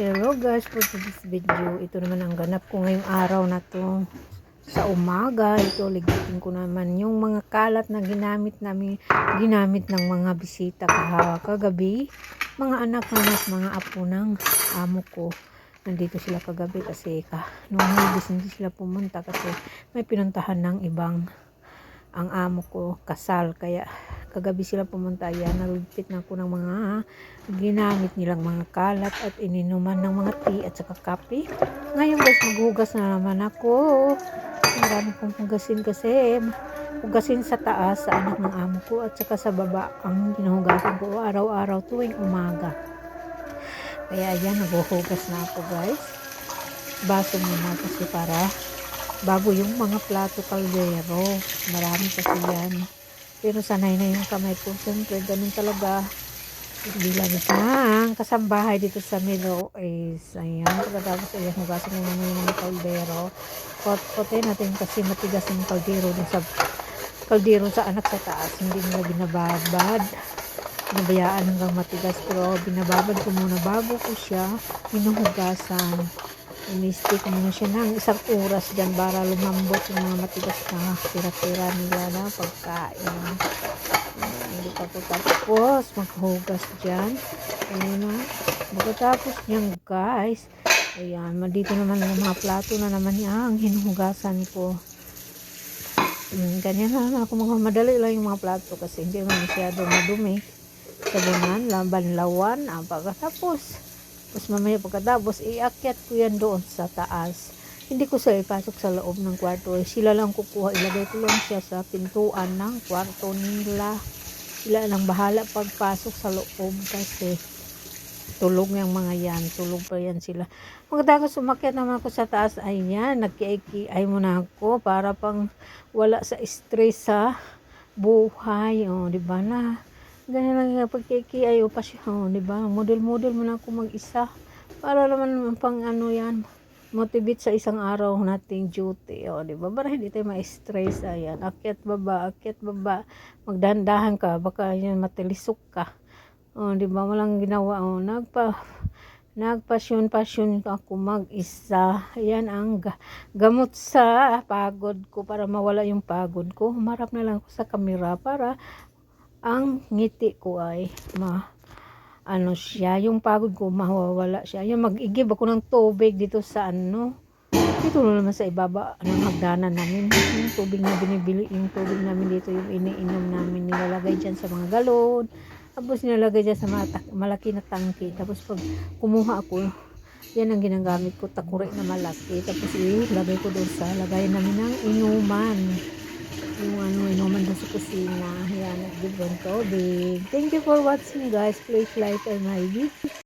Hello guys, for this video, ito naman ang ganap ko ngayong araw na to. Sa umaga, ito ligitin ko naman yung mga kalat na ginamit namin, ginamit ng mga bisita kagabi. Mga anak-anak, mga apo ng amo ko. Nandito sila kagabi kasi ka, nung hibis hindi sila pumunta kasi may pinuntahan ng ibang ang amo ko kasal kaya kagabi sila pumunta yan nalugpit na ko ng mga ginamit nilang mga kalat at ininuman ng mga tea at saka kape ngayon guys maghugas na naman ako marami kong hugasin kasi hugasin sa taas sa anak ng amo ko at saka sa baba ang ginuhugasan ko araw-araw tuwing umaga kaya ayan naghuhugas na ako guys baso muna kasi para bago yung mga plato kaldero. Marami kasi yan. Pero sanay na yung kamay ko. Siyempre, ganun talaga. Bilang isang kasambahay dito sa Middle East. Ayan. Pagkatapos, ayan, hugasan mo naman yung kaldero. Pot-potin natin kasi matigas yung kaldero dun sa kaldero sa anak sa taas. Hindi nila binababad. Binabayaan hanggang matigas. Pero binababad ko muna bago ko siya minuhugasan. Ini-stick muna siya ng isang oras dyan para lumambot yung mga matigas na tira-tira nila na pagkain. Ayan, Hindi pa po tapos maghugas dyan. Ayan na. Pagkatapos niyan guys, ayan, dito naman yung mga plato na naman niya ang hinuhugasan ko. Mm, ganyan na ako mga madali lang yung mga plato kasi hindi naman masyado madumi. Sabunan, laban-lawan, ah, pagkatapos tapos mamaya pagkatapos, iakyat ko yan doon sa taas. Hindi ko sila ipasok sa loob ng kwarto. Sila lang kukuha. Ilagay ko lang siya sa pintuan ng kwarto nila. Sila lang bahala pagpasok sa loob kasi tulog yung mga yan. Tulog pa yan sila. Pagkatapos umakyat naman ako sa taas, ayan, nagkiay muna ako para pang wala sa stress sa buhay. O, di ba na? Ganyan lang yung pagkikiay o pasyon, di ba? Model-model mo na ako mag-isa. Para naman pang ano yan, motivate sa isang araw nating duty, o di ba? Para hindi tayo ma-stress, ayan. Akyat baba, akyat baba. Magdandahan ka, baka yan matilisok ka. O, di ba? Walang ginawa, o. Nagpa, nagpasyon-pasyon ako mag-isa. Yan ang ga- gamot sa pagod ko para mawala yung pagod ko. Humarap na lang ako sa kamera para ang ngiti ko ay ma ano siya, yung pagod ko mawawala siya. Yung mag-igib ako ng tubig dito sa ano, dito na naman sa ibaba ng hagdanan namin. Yung tubig na binibili, yung tubig namin dito, yung iniinom namin, nilalagay dyan sa mga galon. Tapos nilalagay dyan sa mga malaki na tangke. Tapos pag kumuha ako, yan ang ginagamit ko, takuri na malaki. Tapos ilagay ko doon sa lagayan namin ng inuman yung ano, inuman doon sa kusina. Yan, nag-give ng tubig. Thank you for watching guys. Please like my video.